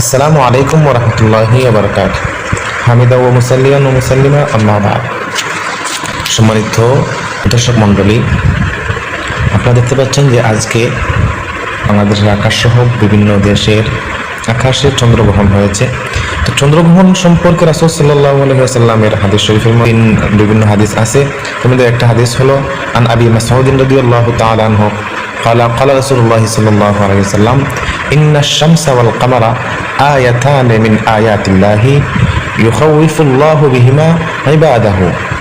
আসসালামু আলাইকুম ওরহমতুল্লাহি আবরকাত হামিদা ও মুসাল্লিয়ান ও মুসাল্লিমা আম্মাবাদ সম্মানিত দর্শক মণ্ডলী আপনারা দেখতে পাচ্ছেন যে আজকে বাংলাদেশের আকাশ সহ বিভিন্ন দেশের আকাশে চন্দ্রগ্রহণ হয়েছে তো চন্দ্রগ্রহণ সম্পর্কে রাসুল সাল্লাহ আলহিহাসাল্লামের হাদিস শরীফের মধ্যে বিভিন্ন হাদিস আছে তার মধ্যে একটা হাদিস হলো আন আবি মাসউদ্দিন রাদিয়াল্লাহু তাআলা আনহু قال قال رسول الله صلى الله عليه وسلم إن الشمس والقمر آيتان من آيات الله يخوف الله بهما عباده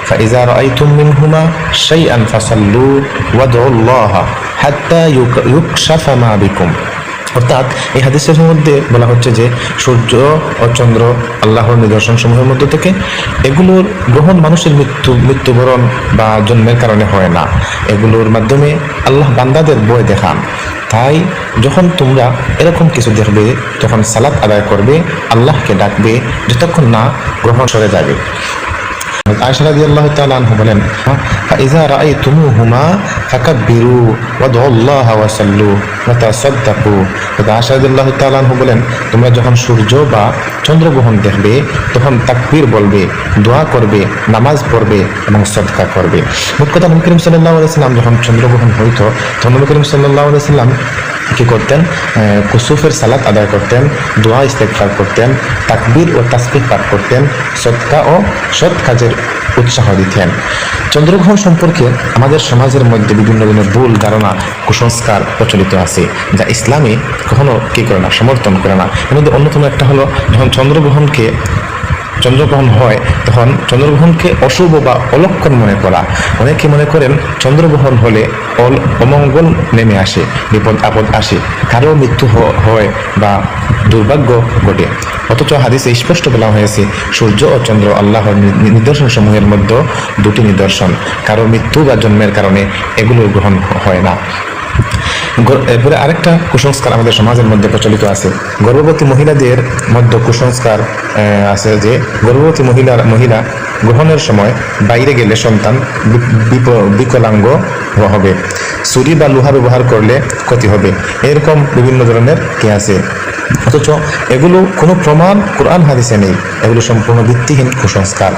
فإذا رأيتم منهما شيئا فصلوا وادعوا الله حتى يك- يكشف ما بكم. অর্থাৎ এই হাদিসের মধ্যে বলা হচ্ছে যে সূর্য ও চন্দ্র আল্লাহর নিদর্শন সমূহের মধ্য থেকে এগুলোর গ্রহণ মানুষের মৃত্যু, মৃত্যুবরণ বা জন্মের কারণে হয় না। এগুলোর মাধ্যমে আল্লাহ বান্দাদের বই দেখান। তাই যখন তোমরা এরকম কিছু দেখবে, তখন সালাত আদায় করবে, আল্লাহকে ডাকবে, যতক্ষণ না গ্রহণ সরে যাবে। বলেন, তোমরা যখন সূর্য বা চন্দ্রগ্রহণ দেখবে, তখন তাকবীর বলবে, দোয়া করবে, নামাজ পড়বে এবং সদকা করবে। মোট কথা নবী করিম সাল্লাল্লাহু আলাইহি সাল্লাম যখন চন্দ্রগ্রহণ হইতো, তখন নবী করিম সাল্লাল্লাহু আলাইহি সাল্লাম কি করতেন? কুসুফের সালাত আদায় করতেন, দোয়া ইস্তেগফার করতেন, তাকবীর ও তাসবিহ পাঠ করতেন, সৎকা ও সৎ কাজের উৎসাহ দিতেন। চন্দ্রগ্রহণ সম্পর্কে আমাদের সমাজের মধ্যে বিভিন্ন ধরনের ভুল ধারণা, কুসংস্কার প্রচলিত আছে, যা ইসলামে কখনো কি করে না, সমর্থন করে না। এর মধ্যে অন্যতম একটা হলো, যখন চন্দ্রগ্রহণকে চন্দ্রগ্রহণ হয়, তখন চন্দ্রগ্রহণকে অশুভ বা অলক্ষণ মনে করা। অনেকে মনে করেন চন্দ্রগ্রহণ হলে অল- অমঙ্গল নেমে আসে, বিপদ আপদ আসে, কারও মৃত্যু হয় বা দুর্ভাগ্য ঘটে। অথচ হাদিসে স্পষ্ট বলা হয়েছে, সূর্য ও চন্দ্র আল্লাহর নিদর্শন সমূহের মধ্যে দুটি নিদর্শন। কারও মৃত্যু বা জন্মের কারণে এগুলোর গ্রহণ হয় না। এরপরে আরেকটা কুসংস্কার আমাদের সমাজের মধ্যে প্রচলিত আছে। গর্ভবতী মহিলাদের মধ্যে কুসংস্কার আছে যে গর্ভবতী মহিলার মহিলা গ্রহণের সময় বাইরে গেলে সন্তান বিকলাঙ্গ হবে। ছুরি বা লোহা ব্যবহার করলে ক্ষতি হবে। এরকম বিভিন্ন ধরনের কে আছে? অথচ এগুলো কোনো প্রমাণ কোরআন হাদিসে নেই। এগুলো সম্পূর্ণ ভিত্তিহীন কুসংস্কার।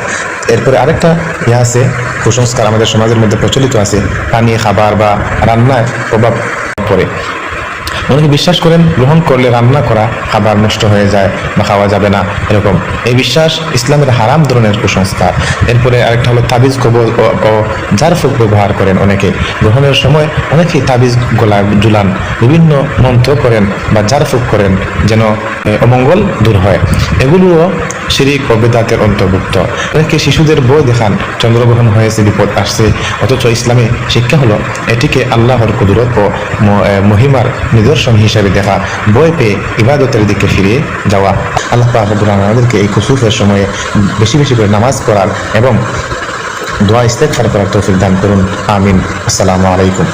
এরপরে আরেকটা ইয়ে আছে, কুসংস্কার আমাদের সমাজের মধ্যে প্রচলিত আছে। পানি, খাবার বা রান্নায় প্রভাব পড়ে। অনেকে বিশ্বাস করেন, গ্রহণ করলে রান্না করা খাবার নষ্ট হয়ে যায় বা খাওয়া যাবে না, এরকম। এই বিশ্বাস ইসলামের হারাম ধরনের কুসংস্কার। এরপরে আরেকটা হলো তাবিজ কবল ও ব্যবহার করেন অনেকে। গ্রহণের সময় অনেকেই তাবিজ গোলা জুলান বিভিন্ন মন্ত্র করেন বা ঝাড়ফুঁক করেন যেন অমঙ্গল দূর হয়। এগুলোও শিরিক ও বেদাতের অন্তর্ভুক্ত। অনেকে শিশুদের বই দেখান, চন্দ্রগ্রহণ হয়েছে, বিপদ আসছে, অথচ ইসলামে শিক্ষা হলো এটিকে আল্লাহর কুদরত ও মহিমার নিদর্শন হিসাবে দেখা। বই পেয়ে ইবাদতের দিকে ফিরে যাওয়া। আল্লাহ আমাদেরকে এই খুসুফের সময়ে বেশি বেশি করে নামাজ পড়ার এবং দোয়া ইস্তেগফার করার তৌফিক দান করুন। আমিন। আসসালামু আলাইকুম।